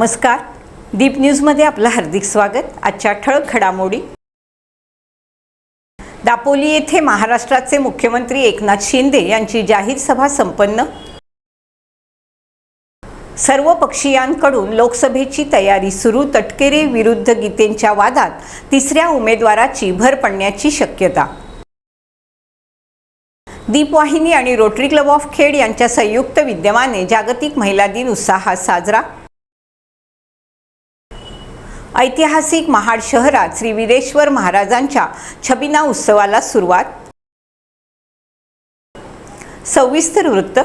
नमस्कार. दीप न्यूजमध्ये आपलं हार्दिक स्वागत. आजच्या ठळक घडामोडी. दापोली येथे महाराष्ट्राचे मुख्यमंत्री एकनाथ शिंदे यांची जाहीर सभा संपन्न. सर्व पक्षीयांकडून लोकसभेची तयारी सुरू. तटकेरे विरुद्ध गीतेंच्या वादात तिसऱ्या उमेदवाराची भर पडण्याची शक्यता. दीपवाहिनी आणि रोटरी क्लब ऑफ खेड यांच्या संयुक्त विद्यमाने जागतिक महिला दिन उत्साहात साजरा. ऐतिहासिक महाड शहरात श्री वीरेश्वर महाराजांच्या छबिना उत्सवाला सुरुवात. सविस्तर वृत्त.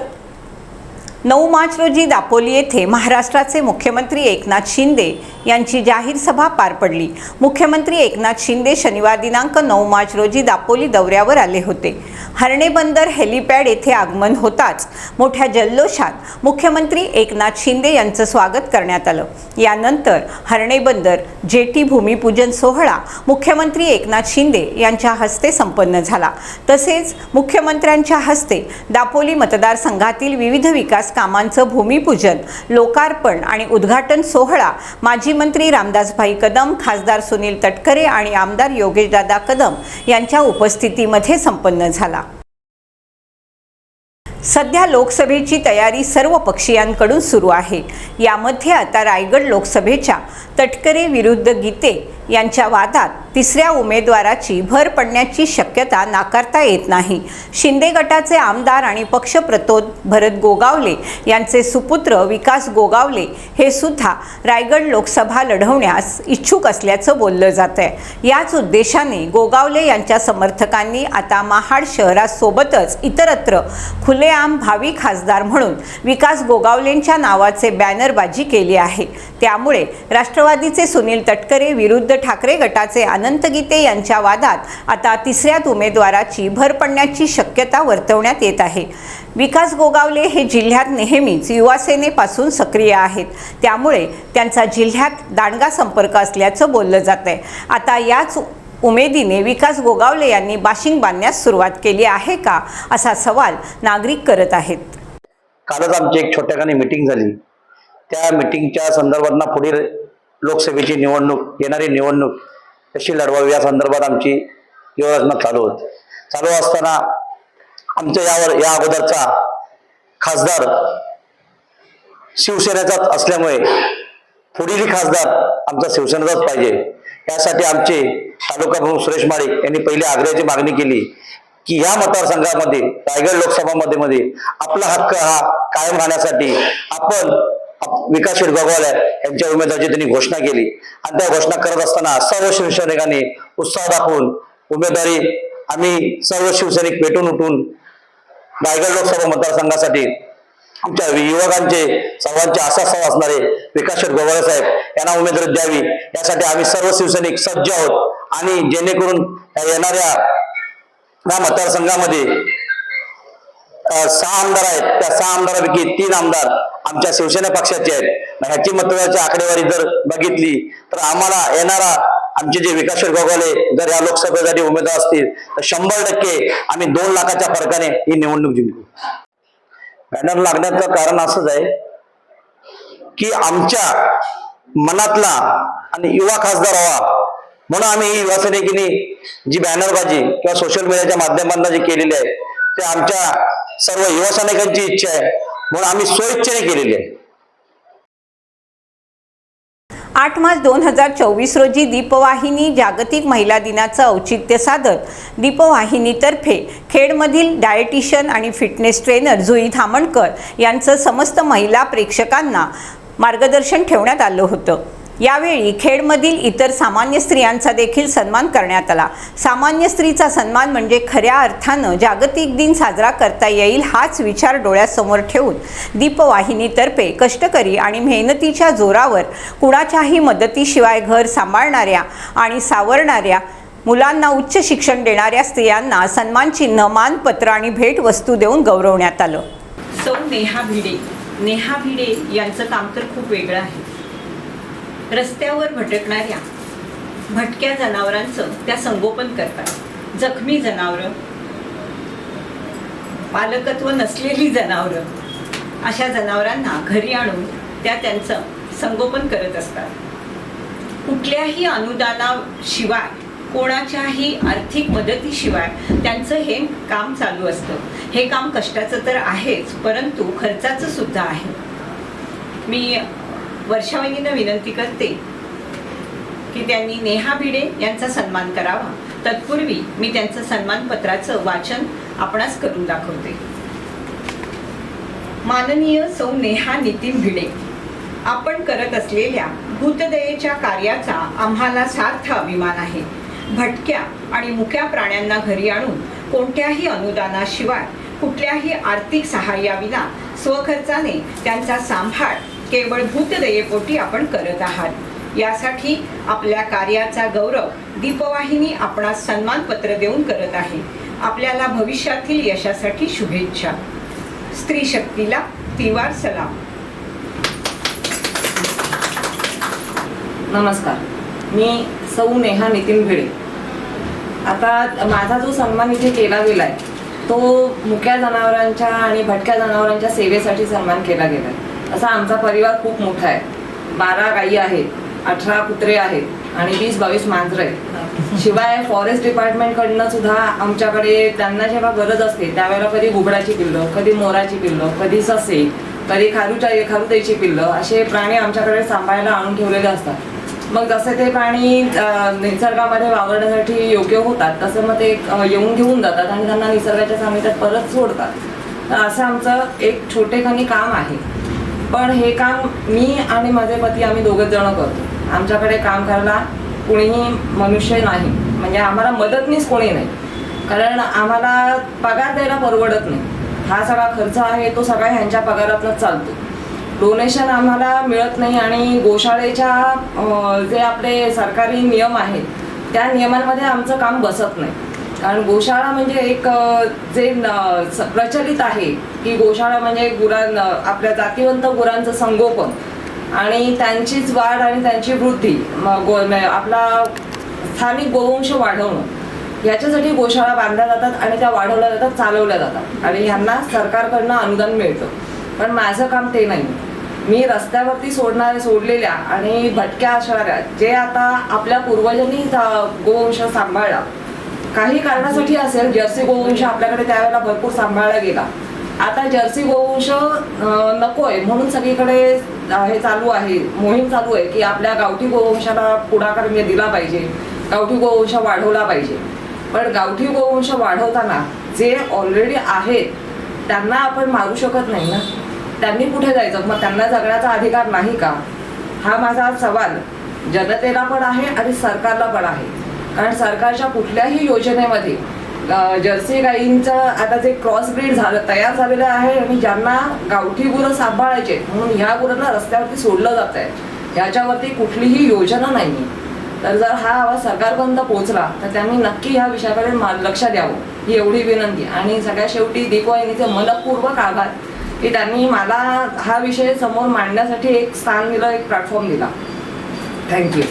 नऊ मार्च रोजी दापोली येथे महाराष्ट्राचे मुख्यमंत्री एकनाथ शिंदे यांची जाहीर सभा पार पडली. मुख्यमंत्री एकनाथ शिंदे शनिवार दिनांक नऊ मार्च रोजी दापोली दौऱ्यावर आले होते. हर्णे बंदर हेलिपॅड येथे आगमन होताच. मोठ्या जल्लोषात मुख्यमंत्री एकनाथ शिंदे यांचं स्वागत करण्यात आलं. यानंतर हर्णे बंदर जेटी भूमिपूजन सोहळा मुख्यमंत्री एकनाथ शिंदे यांच्या हस्ते संपन्न झाला. तसेच मुख्यमंत्र्यांच्या हस्ते दापोली मतदारसंघातील विविध विकास कामांचं भूमिपूजन लोकार्पण आणि उद्घाटन सोहळा माजी मंत्री रामदासभाई कदम खासदार सुनील तटकरे आणि आमदार योगेशदादा कदम यांच्या उपस्थितीमध्ये संपन्न झाला. सध्या लोकसभेची तयारी सर्व पक्षीयांकडून सुरू आहे. यामध्ये आता रायगड लोकसभेच्या तटकरे विरुद्ध गीते यांच्या वादात तिसऱ्या उमेदवाराची भर पडण्याची शक्यता नाकारता येत नाही. शिंदे गटाचे आमदार आणि पक्षप्रतोद भरत गोगावले यांचे सुपुत्र विकास गोगावले हे सुद्धा रायगड लोकसभा लढवण्यास इच्छुक असल्याचं बोललं जात आहे याच उद्देशाने गोगावले यांच्या समर्थकांनी आता महाड शहरासोबतच इतरत्र खुलेआम भावी खासदार म्हणून विकास गोगावलेंच्या नावाचे बॅनरबाजी केली आहे. त्यामुळे राष्ट्रवादीचे सुनील तटकरे विरुद्ध ठाकरे गटाचे अनंत गीते यांच्या वादात आता तिसऱ्यात उमेदवाराची भर पडण्याची शक्यता वर्तवण्यात येत आहे. विकास गोगावले हे जिल्ह्यात नेहमीच युवासेनेपासून सक्रिय आहेत. त्यामुळे त्यांचा जिल्ह्यात दांडगा संपर्क असल्याचं बोललं जात आहे आता याच उमेदीने विकास गोगावले यांनी बाशिंग बांधण्यास सुरुवात केली आहे का असा सवाल नागरिक करत आहेत. कालच आमची एक छोट्याखानी मिटिंग झाली. त्या मिटिंगच्या संदर्भात पुढील लोकसभेची निवडणूक येणारी निवडणूक कशी लढवावी या संदर्भात आमची योजना चालू होती. चालू असताना आमच्या यावर या अगोदरचा खासदार शिवसेनेचाच असल्यामुळे पुढील खासदार आमचा शिवसेनेचाच पाहिजे. यासाठी आमचे तालुका प्रमुख सुरेश माळी यांनी पहिली आग्रहाची मागणी केली की या मतदारसंघामध्ये रायगड लोकसभा मध्ये आपला हक्क हा कायम राहण्यासाठी आपण विकास शेठ यांच्या उमेदवाराची त्यांनी घोषणा केली. आणि त्या घोषणा करत असताना सर्व शिवसैनिकांनी उत्साह दाखवून उमेदवारी आम्ही सर्व शिवसैनिक पेटून उठून रायगड लोकसभा मतदारसंघासाठी आमच्या युवकांचे सर्वांचे आशास्थान असणारे विकास शेठ साहेब यांना उमेदवारी द्यावी. यासाठी आम्ही सर्व शिवसैनिक सज्ज आहोत. आणि जेणेकरून येणाऱ्या या मतदारसंघामध्ये सहा आमदार आहेत. त्या सहा आमदारापैकी तीन आमदार आमच्या शिवसेना पक्षाचे आहेत. ह्याची मतदाराची आकडेवारी जर बघितली तर आम्हाला येणारा आमचे जे विकास गोगावले जर या लोकसभेसाठी उमेदवार असतील तर शंभर टक्के आम्ही दोन लाखाच्या फरकाने ही निवडणूक जिंकू. बॅनर लागण्याचं कारण असंच आहे की आमच्या मनातला आणि युवा खासदार व्हावा म्हणून आम्ही ही युवासैनिकीने जी बॅनरबाजी किंवा सोशल मीडियाच्या माध्यमांना जी केलेली आहे ते आमच्या सर्व युवा सैनिकांची इच्छा आहे. म्हणून आम्ही स्वइच्छेने केलेली आहे. आठ मार्च दोन हजार चोवीस रोजी दीपवाहिनी जागतिक महिला दिनाचं औचित्य साधत दीपवाहिनीतर्फे खेडमधील डायटिशियन आणि फिटनेस ट्रेनर जुई धामणकर यांचं समस्त महिला प्रेक्षकांना मार्गदर्शन ठेवण्यात आलं होतं. यावेळी खेडमधील इतर सामान्य स्त्रियांचा देखील सन्मान करण्यात आला. सामान्य स्त्रीचा सन्मान म्हणजे खऱ्या अर्थानं जागतिक दिन साजरा करता येईल हाच विचार डोळ्यासमोर ठेवून दीपवाहिनीतर्फे कष्टकरी आणि मेहनतीच्या जोरावर कुणाच्याही मदतीशिवाय घर सांभाळणाऱ्या आणि सावरणाऱ्या मुलांना उच्च शिक्षण देणाऱ्या स्त्रियांना सन्मानचिन्ह मानपत्र आणि भेटवस्तू देऊन गौरवण्यात आलं. सौ नेहा भिडे. नेहा भिडे यांचं काम तर खूप वेगळं आहे. रस्त्यावर भटकणाऱ्या भटक्या जनावरांचं त्या संगोपन करतात. जखमी जनावरं पालकत्व नसलेली जनावरं अशा जनावरांना घरी आणून त्या त्यांचं संगोपन करत असतात. कुठल्याही अनुदानाशिवाय कोणाच्याही आर्थिक मदतीशिवाय त्यांचं हे काम चालू असतं. हे काम कष्टाचं तर आहेच परंतु खर्चाचं सुद्धा आहे. मी वर्षावहिनीनं विनंती करते की त्यांनी नेहा भिडे यांचा सन्मान करावा. तत्पूर्वी मी त्यांचं सन्मानपत्राचं वाचन आपणास करून दाखवते. माननीय सौ नेहा नितीन भिडे आपण करत असलेल्या भूतदयेच्या कार्याचा आम्हाला सार्थ अभिमान आहे. भटक्या आणि मुक्या प्राण्यांना घरी आणून कोणत्याही अनुदानाशिवाय कुठल्याही आर्थिक सहाय्याविना स्वखर्चाने त्यांचा सांभाळ केवळ भूतदयेपोटी आपण करत आहात. यासाठी आपल्या कार्याचा गौरव दीपवाहिनी आपणास सन्मानपत्र देऊन करत आहे. आपल्याला भविष्यातील यशासाठी शुभेच्छा. स्त्री शक्तीला तिवार सलाम. नमस्कार. मी सौ नेहा नितीन भिडे. आता माझा जो सन्मान इथे केला गेलाय तो मुक्या जनावरांच्या आणि भटक्या जनावरांच्या सेवेसाठी सन्मान केला गेलाय. असा आमचा परिवार खूप मोठा आहे. बारा गायी आहेत अठरा कुत्रे आहेत आणि वीस बावीस मांजरं आहेत. शिवाय फॉरेस्ट डिपार्टमेंटकडनं सुद्धा आमच्याकडे त्यांना जेव्हा गरज असते त्यावेळेला कधी घुबडाची पिल्लं कधी मोराची पिल्लं कधी ससे कधी खारूच्या खारुताईची पिल्लं असे प्राणी आमच्याकडे सांभाळायला आणून ठेवलेले असतात. मग जसे ते प्राणी निसर्गामध्ये वावरण्यासाठी योग्य होतात तसं मग ते येऊन घेऊन जातात आणि त्यांना निसर्गाच्या सामित्यात परत सोडतात. तर असं आमचं एक छोटेखानी काम आहे. पण हे काम मी आणि माझे पती आम्ही दोघं जण करतो. आमच्याकडे काम करायला कुणीही मनुष्य नाही. म्हणजे आम्हाला मदतनीस कोणी नाही. कारण आम्हाला पगार द्यायला परवडत नाही. हा सगळा खर्च आहे तो सगळा ह्यांच्या पगारातूनच चालतो. डोनेशन आम्हाला मिळत नाही आणि गोशाळेच्या जे आपले सरकारी नियम आहेत त्या नियमांमध्ये आमचं काम बसत नाही. कारण गोशाळा म्हणजे एक जे न- स- प्रचलित आहे की गोशाळा म्हणजे गुरां आपल्या जातीवंत गुरांचं संगोपन. आणि त्यांचीच वाढ आणि त्यांची वृद्धी गो आपला स्थानिक गोवंश वाढवणं याच्यासाठी गोशाळा बांधल्या जातात आणि त्या वाढवल्या जातात चालवल्या जातात. आणि ह्यांना सरकारकडनं अनुदान मिळतं. पण माझं काम ते नाही. मी रस्त्यावरती सोडणाऱ्या सोडलेल्या आणि भटक्या असणाऱ्या जे आता आपल्या पूर्वजांनी जा- गोवंश सांभाळला काही कारणासाठी असेल जर्सी गोवंश आपल्याकडे त्यावेळेला भरपूर सांभाळला गेला. आता जर्सी गोवंश नकोय म्हणून सगळीकडे हे चालू आहे मोहीम चालू आहे की आपल्या गावठी गोवंशाला पुढाकार दिला पाहिजे गावठी गोवंश वाढवला पाहिजे. पण गावठी गोवंश वाढवताना जे ऑलरेडी आहेत त्यांना आपण मारू शकत नाही ना? त्यांनी कुठे जायचं? मग त्यांना जगण्याचा अधिकार नाही का? हा माझा सवाल. जनतेला पण आहे आणि सरकारला पण आहे. कारण सरकारच्या कुठल्याही योजनेमध्ये जर्सी गाईंचं आता जे क्रॉस ब्रीड झालं तयार झालेलं आहे आणि ज्यांना गावठी गुरं सांभाळायचे म्हणून ह्या गुरांना रस्त्यावरती सोडलं जात आहे ह्याच्यावरती कुठलीही योजना नाही तर जर हा आवाज सरकारपर्यंत पोहोचला तर त्यांनी नक्की ह्या विषयाकडे मा- लक्ष द्यावं. ही एवढी विनंती. आणि सगळ्या शेवटी दीपवाहिनीचे मनपूर्वक आभार की त्यांनी मला हा विषय समोर मांडण्यासाठी एक स्थान दिलं एक प्लॅटफॉर्म दिला. थँक्यू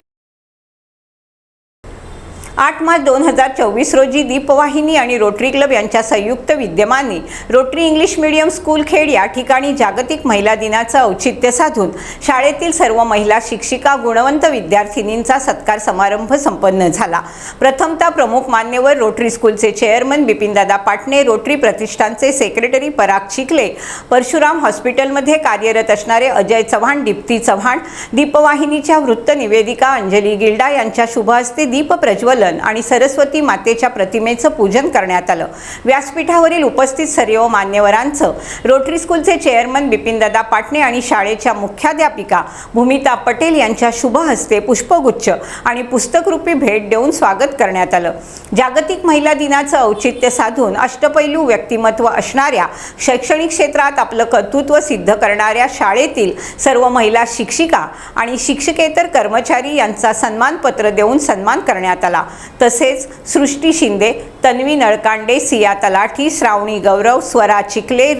आठ मार्च दोन हजार चोवीस रोजी दीपवाहिनी आणि रोटरी क्लब यांच्या संयुक्त विद्यमाने Rotary English medium school Khed या ठिकाणी जागतिक महिला दिनाचं औचित्य साधून शाळेतील सर्व महिला शिक्षिका गुणवंत विद्यार्थिनींचा सत्कार समारंभ संपन्न झाला. प्रथमतः प्रमुख मान्यवर रोटरी स्कूलचे चेअरमन बिपिनदादा पाटणे रोटरी प्रतिष्ठानचे सेक्रेटरी पराग चिखले परशुराम हॉस्पिटलमध्ये कार्यरत असणारे अजय चव्हाण दीप्ती चव्हाण दीपवाहिनीच्या वृत्त निवेदिका अंजली गिल्डा यांच्या शुभ हस्ते दीप प्रज्वलन आणि सरस्वती मातेच्या प्रतिमेचं पूजन करण्यात आलं. व्यासपीठावरील उपस्थित सर्व मान्यवरांचं रोटरी स्कूलचे चेअरमन बिपिनदादा पाटणे आणि शाळेच्या मुख्याध्यापिका भूमिता पटेल यांच्या शुभ हस्ते पुष्पगुच्छ आणि पुस्तकरूपी भेट देऊन स्वागत करण्यात आलं. जागतिक महिला दिनाचं औचित्य साधून अष्टपैलू व्यक्तिमत्व असणाऱ्या शैक्षणिक क्षेत्रात आपलं कर्तृत्व सिद्ध करणाऱ्या शाळेतील सर्व महिला शिक्षिका आणि शिक्षकेतर कर्मचारी यांचा सन्मानपत्र देऊन सन्मान करण्यात आला. तसेच सृष्टी शिंदे तन्वी नळकांडे सिया तलाठी श्रावणी गौरव स्वरा चिखले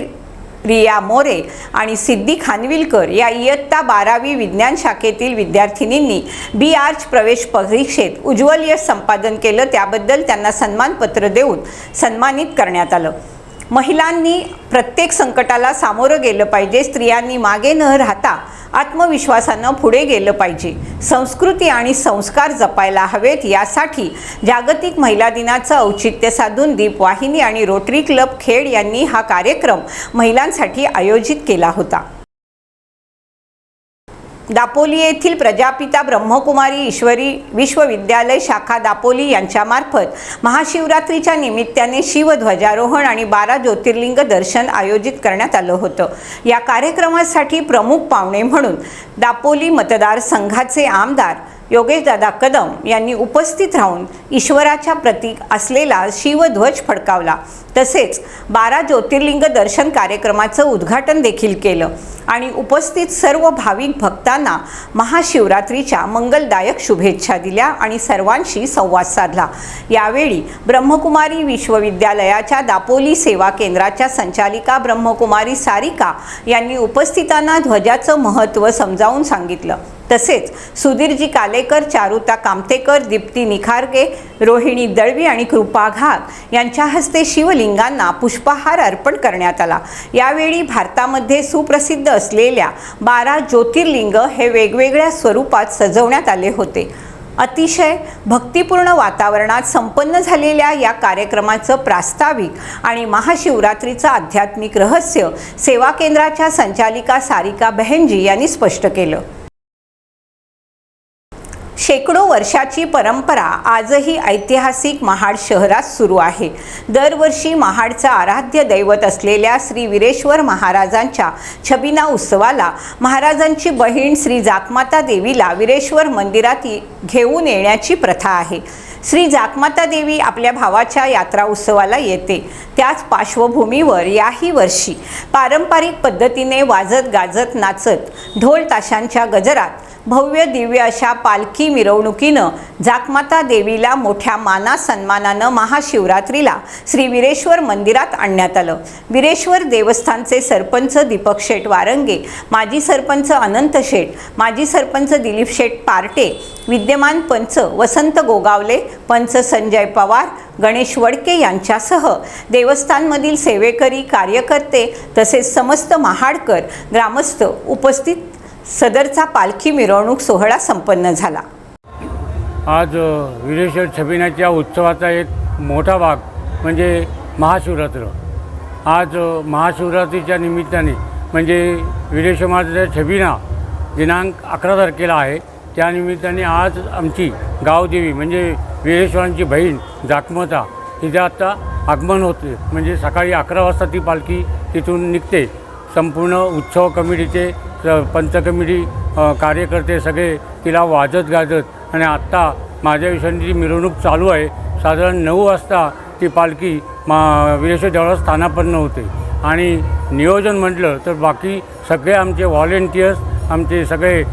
रिया मोरे आणि सिद्धी खानविलकर या इयत्ता बारावी विज्ञान शाखेतील विद्यार्थिनींनी बी आर्च प्रवेश परीक्षेत उज्ज्वल यश संपादन केलं. त्याबद्दल त्यांना सन्मानपत्र देऊन सन्मानित करण्यात आलं. महिलांनी प्रत्येक संकटाला सामोरं गेलं पाहिजे स्त्रियांनी मागे न राहता आत्मविश्वासानं पुढे गेलं पाहिजे. संस्कृती आणि संस्कार जपायला हवेत यासाठी जागतिक महिला दिनाचं औचित्य साधून दीपवाहिनी आणि रोटरी क्लब खेड यांनी हा कार्यक्रम महिलांसाठी आयोजित केला होता. दापोली येथील प्रजापिता ब्रह्मकुमारी ईश्वरी विश्वविद्यालय शाखा दापोली यांच्यामार्फत महाशिवरात्रीच्या निमित्ताने शिवध्वजारोहण आणि बारा ज्योतिर्लिंग दर्शन आयोजित करण्यात आलं होतं. या कार्यक्रमासाठी प्रमुख पाहुणे म्हणून दापोली मतदारसंघाचे आमदार योगेशदादा कदम यांनी उपस्थित राहून ईश्वराच्या प्रतीक असलेला शिवध्वज फडकावला. तसेच बारा ज्योतिर्लिंग दर्शन कार्यक्रमाचं उद्घाटन देखील केलं आणि उपस्थित सर्व भाविक भक्तांना महाशिवरात्रीच्या मंगलदायक शुभेच्छा दिल्या आणि सर्वांशी संवाद साधला. यावेळी ब्रह्मकुमारी विश्वविद्यालयाच्या दापोली सेवा केंद्राच्या संचालिका ब्रह्मकुमारी सारिका यांनी उपस्थितांना ध्वजाचं महत्त्व समजावून सांगितलं. तसेच सुधीरजी कालेकर चारुता कामतेकर दीप्ती निखारगे रोहिणी दळवी आणि कृपा घाग यांच्या हस्ते शिवलिंगांना पुष्पहार अर्पण करण्यात आला. यावेळी भारतामध्ये सुप्रसिद्ध असलेल्या बारा ज्योतिर्लिंग हे वेगवेगळ्या स्वरूपात सजवण्यात आले होते. अतिशय भक्तिपूर्ण वातावरणात संपन्न झालेल्या या कार्यक्रमाचं प्रास्ताविक आणि महाशिवरात्रीचं आध्यात्मिक रहस्य सेवा केंद्राच्या संचालिका सारिका बहेनजी यांनी स्पष्ट केलं. शेकडो वर्षाची परंपरा आजही ऐतिहासिक महाड शहरात सुरू आहे. दरवर्षी महाडचं आराध्य दैवत असलेल्या श्री वीरेश्वर महाराजांच्या छबिना उत्सवाला महाराजांची बहीण श्री जातमाता देवीला वीरेश्वर मंदिरात घेऊन येण्याची प्रथा आहे. श्री जाकमाता देवी आपल्या भावाच्या यात्रा उत्सवाला येते. त्याच पार्श्वभूमीवर याही वर्षी पारंपरिक पद्धतीने वाजत गाजत नाचत ढोल ताशांच्या गजरात भव्य दिव्य अशा पालखी मिरवणुकीनं जाकमाता देवीला मोठ्या माना सन्मानानं महाशिवरात्रीला श्री वीरेश्वर मंदिरात आणण्यात आलं. वीरेश्वर देवस्थानचे सरपंच दीपक शेठ वारंगे माजी सरपंच अनंत शेठ माजी सरपंच दिलीप शेठ पार्टे विद्यमान पंच वसंत गोगावले पंच संजय पवार गणेश वडके यांच्यासह देवस्थानमधील सेवेकरी कार्यकर्ते तसेच समस्त महाडकर ग्रामस्थ उपस्थित. सदरचा पालखी मिरवणूक सोहळा संपन्न झाला. आज विरेश्वर छबिनाच्या उत्सवाचा एक मोठा भाग म्हणजे महाशिवरात्र. आज महाशिवरात्रीच्या निमित्ताने म्हणजे वीरेश्वर छबिना दिनांक अकरा तारखेला आहे. त्यानिमित्ताने आज आमची गावदेवी म्हणजे वीरेश्वरांची बहीण जाकमता तिथे आत्ता आगमन होते म्हणजे सकाळी अकरा वाजता ती पालखी तिथून निघते. संपूर्ण उत्सव कमिटीचे स- पंच कमिटी कार्यकर्ते सगळे तिला वाजत गाजत आणि आत्ता माझ्या विषयाची मिरवणूक चालू आहे. साधारण नऊ वाजता ती पालखी मा वीरेश्वर देवळात स्थानापन्न होते. आणि नियोजन म्हटलं तर बाकी सगळे आमचे व्हॉलेंटियर्स आमचे सगळे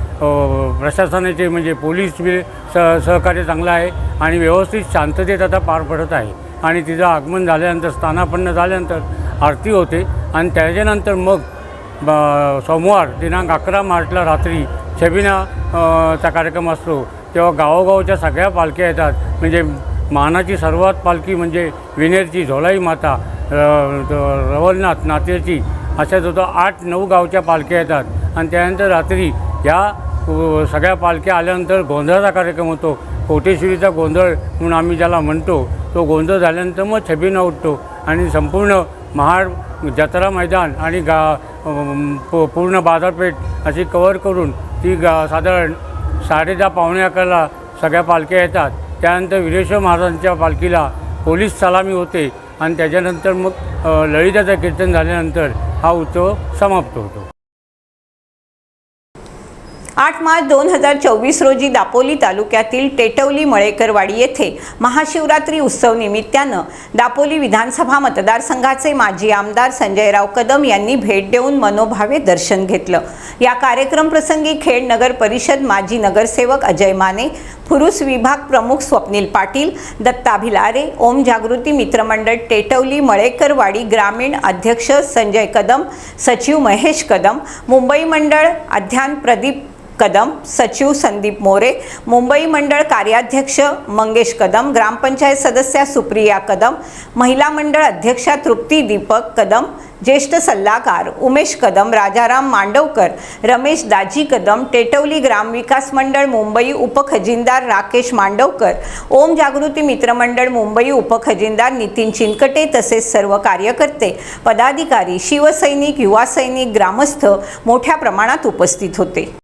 प्रशासनाचे म्हणजे पोलीस बी स सहकार्य चांगलं आहे आणि व्यवस्थित शांततेत आता पार पडत आहे. आणि तिचं आगमन झाल्यानंतर स्थानापन्न झाल्यानंतर आरती होते आणि त्याच्यानंतर मग सोमवार दिनांक अकरा मार्चला रात्री छबिना चा कार्यक्रम असतो. तेव्हा गावोगावच्या सगळ्या पालख्या येतात. म्हणजे मानाची सर्वात पालखी म्हणजे विनेरची झोलाई माता रवलनाथ नातेची अशा जवळ आठ नऊ गावच्या पालख्या येतात. आणि त्यानंतर रात्री या सगळ्या पालख्या आल्यानंतर गोंधळाचा कार्यक्रम होतो. कोटेश्वरीचा गोंधळ म्हणून आम्ही ज्याला म्हणतो तो गोंधळ झाल्यानंतर मग छबिना उठतो आणि संपूर्ण महाड जत्रा मैदान आणि गा पूर्ण बाजारपेठ अशी कवर करून ती गा साधारण साडेदहा पावणे अकराला सगळ्या पालख्या येतात. त्यानंतर विरेश्वर महाराजांच्या पालखीला पोलीस सलामी होते. आणि त्याच्यानंतर मग अ, ललिताचं कीर्तन झाल्यानंतर हा उत्सव समाप्त होतो. आठ मार्च दोन हजार चोवीस रोजी दापोली तालुक्यातील टेटवली मळेकरवाडी येथे महाशिवरात्री उत्सव निमित्तानं दापोली विधानसभा मतदारसंघाचे माजी आमदार संजयराव कदम यांनी भेट देऊन मनोभावे दर्शन घेतलं. या कार्यक्रम प्रसंगी खेड नगर परिषद माजी नगरसेवक अजय माने फुरुस विभाग प्रमुख स्वप्नील पाटील दत्ता भिलारे ओम जागृती मित्रमंडळ टेटवली मळेकरवाडी ग्रामीण अध्यक्ष संजय कदम सचिव महेश कदम मुंबई मंडळ अध्यान प्रदीप कदम सचिव संदीप मोरे मुंबई मंडळ कार्याध्यक्ष मंगेश कदम ग्रामपंचायत सदस्या सुप्रिया कदम महिला मंडळ अध्यक्षा तृप्ती दीपक कदम ज्येष्ठ सल्लागार उमेश कदम राजाराम मांडवकर रमेश दाजी कदम टेटवली ग्रामविकास मंडळ मुंबई उपखजिनदार राकेश मांडवकर ओम जागृती मित्रमंडळ मुंबई उपखजिनदार नितीन चिनकटे तसेच सर्व कार्यकर्ते पदाधिकारी शिवसैनिक युवा सैनिक ग्रामस्थ मोठ्या प्रमाणात उपस्थित होते.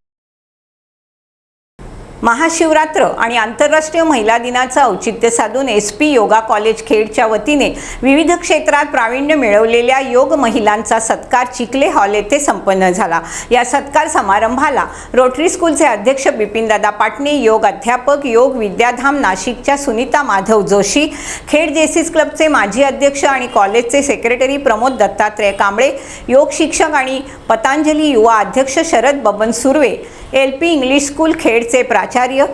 महाशिवरात्र आणि आंतरराष्ट्रीय महिला दिनाचं औचित्य साधून एस पी योगा कॉलेज खेडच्या वतीने विविध क्षेत्रात प्रावीण्य मिळवलेल्या योग महिलांचा सत्कार चिखले हॉल येथे संपन्न झाला. या सत्कार समारंभाला रोटरी स्कूलचे अध्यक्ष बिपिनदादा पाटणे योग अध्यापक योग विद्याधाम नाशिकच्या सुनीता माधव जोशी खेड जेसीस क्लबचे माजी अध्यक्ष आणि कॉलेजचे सेक्रेटरी प्रमोद दत्तात्रय कांबळे योग शिक्षक आणि पतंजली युवा अध्यक्ष Sharad Baban Surve L P English school खेडचे प्राचार्य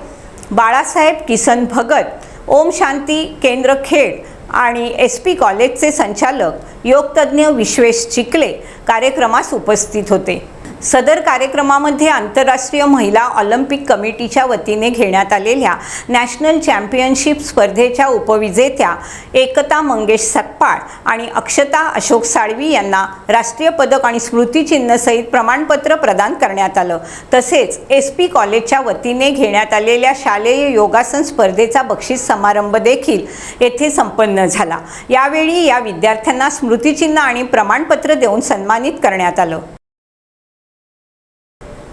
बाळासाहेब किसन भगत ओम शांती केंद्र खेड आणि एस पी कॉलेजचे संचालक योगतज्ञ विश्वेश चिकले कार्यक्रमास उपस्थित होते. सदर कार्यक्रमामध्ये आंतरराष्ट्रीय महिला ऑलिम्पिक कमिटीच्या वतीने घेण्यात आलेल्या नॅशनल चॅम्पियनशिप स्पर्धेच्या उपविजेत्या एकता मंगेश सकपाळ आणि अक्षता अशोक साळवी यांना राष्ट्रीय पदक आणि स्मृतिचिन्हसहित प्रमाणपत्र प्रदान करण्यात आलं. तसेच एस पी कॉलेजच्या वतीने घेण्यात आलेल्या शालेय योगासन स्पर्धेचा बक्षीस समारंभ देखील येथे संपन्न झाला. यावेळी या विद्यार्थ्यांना स्मृतिचिन्ह आणि प्रमाणपत्र देऊन सन्मानित करण्यात आलं.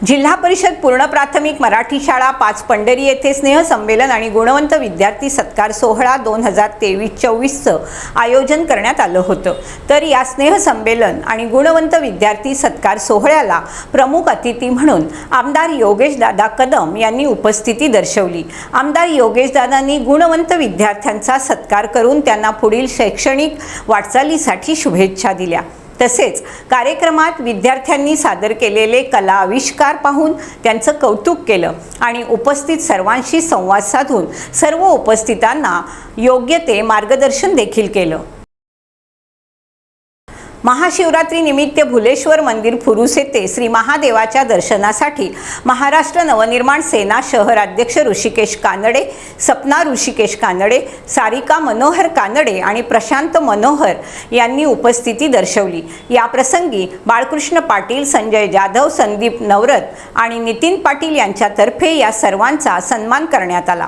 जिल्हा परिषद पूर्ण प्राथमिक मराठी शाळा पाच पंढरी येथे स्नेहसंमेलन आणि गुणवंत विद्यार्थी सत्कार सोहळा दोन हजार तेवीस चोवीसचं आयोजन करण्यात आलं होतं. तर या स्नेहसंमेलन आणि गुणवंत विद्यार्थी सत्कार सोहळ्याला प्रमुख अतिथी म्हणून आमदार योगेशदादा कदम यांनी उपस्थिती दर्शवली. आमदार योगेशदादांनी गुणवंत विद्यार्थ्यांचा सत्कार करून त्यांना पुढील शैक्षणिक वाटचालीसाठी शुभेच्छा दिल्या. तसेच कार्यक्रमात विद्यार्थ्यांनी सादर केलेले कला आविष्कार पाहून त्यांचं कौतुक केलं आणि उपस्थित सर्वांशी संवाद साधून सर्व उपस्थितांना योग्य ते मार्गदर्शन देखील केलं. महाशिवरात्री निमित्त भुलेश्वर मंदिर फुरुस येथे श्री महादेवाच्या दर्शनासाठी महाराष्ट्र नवनिर्माण सेना शहर अध्यक्ष ऋषिकेश कानडे सपना ऋषिकेश कानडे सारिका मनोहर कानडे आणि प्रशांत मनोहर यांनी उपस्थिती दर्शवली. या प्रसंगी बाळकृष्ण पाटील संजय जाधव संदीप नवरत आणि नितीन पाटील यांच्यातर्फे या सर्वांचा सन्मान करण्यात आला.